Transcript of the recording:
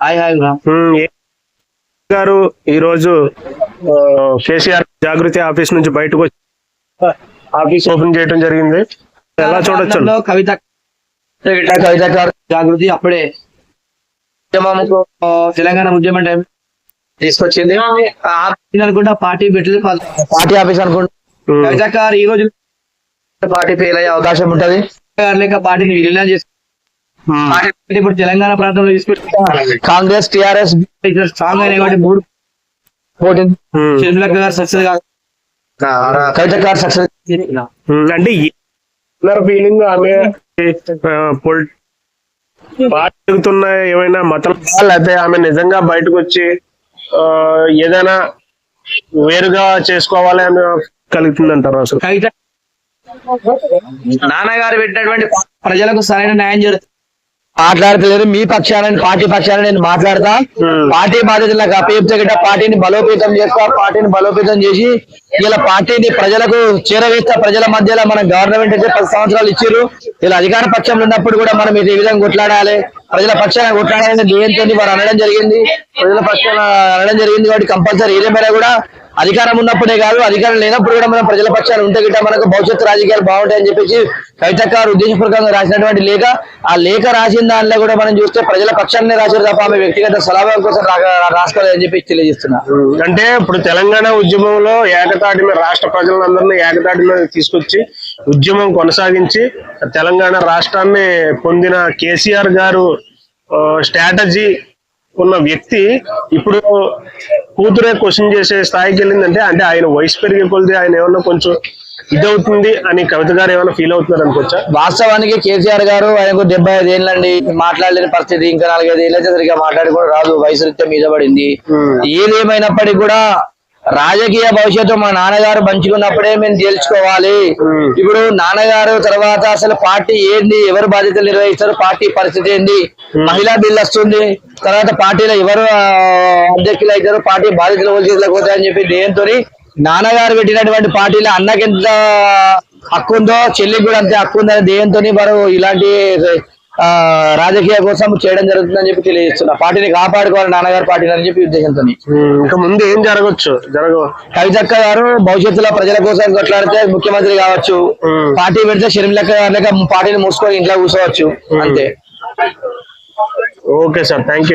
Hi hi గారు ఈ రోజు కేసీఆర్ జాగృతి ఆఫీస్ నుంచి బయటకు వచ్చి ఆఫీస్ ఓపెన్ చేయడం జరిగింది. ఎలా చూడొచ్చు? కవిత కవిత గారు. జాగృతి అప్పుడే ఉద్యమంకు, తెలంగాణ ఉద్యమం టైం తీసుకొచ్చింది. అనుకుంటా పార్టీ పెట్టలేదు పార్టీ ఆఫీస్ అనుకుంటా. కవిత గారు ఈ రోజు పార్టీ ఫెయిల్ అయ్యే అవకాశం ఉంటది. గారు లేక పార్టీని విలీనం చేసి ఉమ్, పార్టీ ఇప్పుడు తెలంగాణ ప్రాంతంలో కాంగ్రెస్ టిఆర్ఎస్ స్ట్రాంగ్ అయిన కాబట్టి మూడు పోటీ ఉమ్, షర్మిల గారు సక్సెస్ కాదు. కవిత గారు సక్సెస్ అంటే ఫీలింగ్ ఆమె. జరుగుతున్న ఏమైనా మతం లేకపోతే ఆమె నిజంగా బయటకు వచ్చి ఏదైనా వేరుగా చేసుకోవాలి అని కలుగుతుంది అంటారు అసలు? నాన్నగారు పెట్టినటువంటి ప్రజలకు సరైన న్యాయం జరుగుతుంది. మాట్లాడతలేదు మీ పక్షాన పార్టీ పక్షాన నేను మాట్లాడతా. పార్టీ అప్పచెప్తే గిట్ట పార్టీని బలోపేతం చేస్తా పార్టీని బలోపేతం చేసి ఇలా పార్టీని ప్రజలకు చేరవేస్తా ప్రజల మధ్యలో మన గవర్నమెంట్ అయితే పది సంవత్సరాలు ఇచ్చారు ఇలా అధికార పక్షంలో ఉన్నప్పుడు కూడా మనం ఇది ఈ విధంగా కొట్లాడాలి. ప్రజల పక్షాన కొట్లాడాలని ధ్యేయంతో వారు అనడం జరిగింది. ప్రజల పక్షాన అనడం జరిగింది కాబట్టి కంపల్సరీ ఏదేమైనా కూడా అధికారం ఉన్నప్పుడే కాదు అధికారం లేనప్పుడు కూడా మనం ప్రజల పక్షాలు ఉంటే గిట్ట మనకు భవిష్యత్తు రాజకీయాలు బాగుంటాయని చెప్పేసి కవితకారు ఉద్దేశపూర్వకంగా రాసినటువంటి లేఖ. ఆ లేఖ రాసిన దాంట్లో కూడా మనం చూస్తే ప్రజల పక్షాన్ని రాశారు తప్ప ఆమె వ్యక్తిగత సలహా కోసం రా- రాసుకోలేదని చెప్పి తెలియజేస్తున్నా. అంటే ఇప్పుడు తెలంగాణ ఉద్యమంలో ఏకతాటి మీద రాష్ట్ర ప్రజలందరినీ ఏకతాటి మీద తీసుకొచ్చి ఉద్యమం కొనసాగించి తెలంగాణ రాష్ట్రాన్ని పొందిన కేసీఆర్ గారు స్ట్రాటజీ ఉన్న వ్యక్తి ఇప్పుడు కూతురే క్వశ్చన్ చేసే స్థాయికి వెళ్ళిందంటే అంటే ఆయన వయసు పెరిగే కొలిది ఆయన ఏమన్నా కొంచెం ఇదవుతుంది అని కవిత గారు ఏమైనా ఫీల్ అవుతున్నారు అనుకోవచ్చా వాస్తవానికి కేసీఆర్ గారు ఆయనకు డెబ్బై ఐదు ఏళ్ళండి మాట్లాడలేని పరిస్థితి ఇంకా నాలుగైదు ఏళ్ళైతే సరిగ్గా మాట్లాడి కూడా రాదు వయసు రీత్యా మీద పడింది. ఏదేమైనప్పటికీ కూడా రాజకీయ భవిష్యత్తు మా నాన్నగారు పంచుకున్నప్పుడే మేము తేల్చుకోవాలి. ఇప్పుడు నాన్నగారు తర్వాత అసలు పార్టీ ఏంది? ఎవరు బాధ్యతలు నిర్వహిస్తారు? పార్టీ పరిస్థితి ఏంది? మహిళా బిల్ వస్తుంది. తర్వాత పార్టీలో ఎవరు అధ్యక్షులు అవుతారు? పార్టీ బాధ్యతలు ఎవరు చేతులకు పోతాయని చెప్పి దేంతో నాన్నగారు పెట్టినటువంటి పార్టీలో అన్నకి ఎంత హక్కు ఉందో చెల్లికి కూడా అంతే హక్కు ఉందని దేంతో వారు ఇలాంటి రాజకీయ కోసం చేయడం జరుగుతుందని చెప్పి తెలియజేస్తున్నా. పార్టీని కాపాడుకోవాలి నాన్నగారు పార్టీని అని చెప్పి ఉద్దేశంతో ఇంకా ముందు ఏం జరగచ్చు? జరగ కవితక్క గారు భవిష్యత్తులో ప్రజల కోసం కొట్లాడితే ముఖ్యమంత్రి కావచ్చు. పార్టీ పెడితే షర్మిలక్క గారు పార్టీని మూసుకొని ఇంట్లో కూర్చోవచ్చు. అంతే. Okay sir thank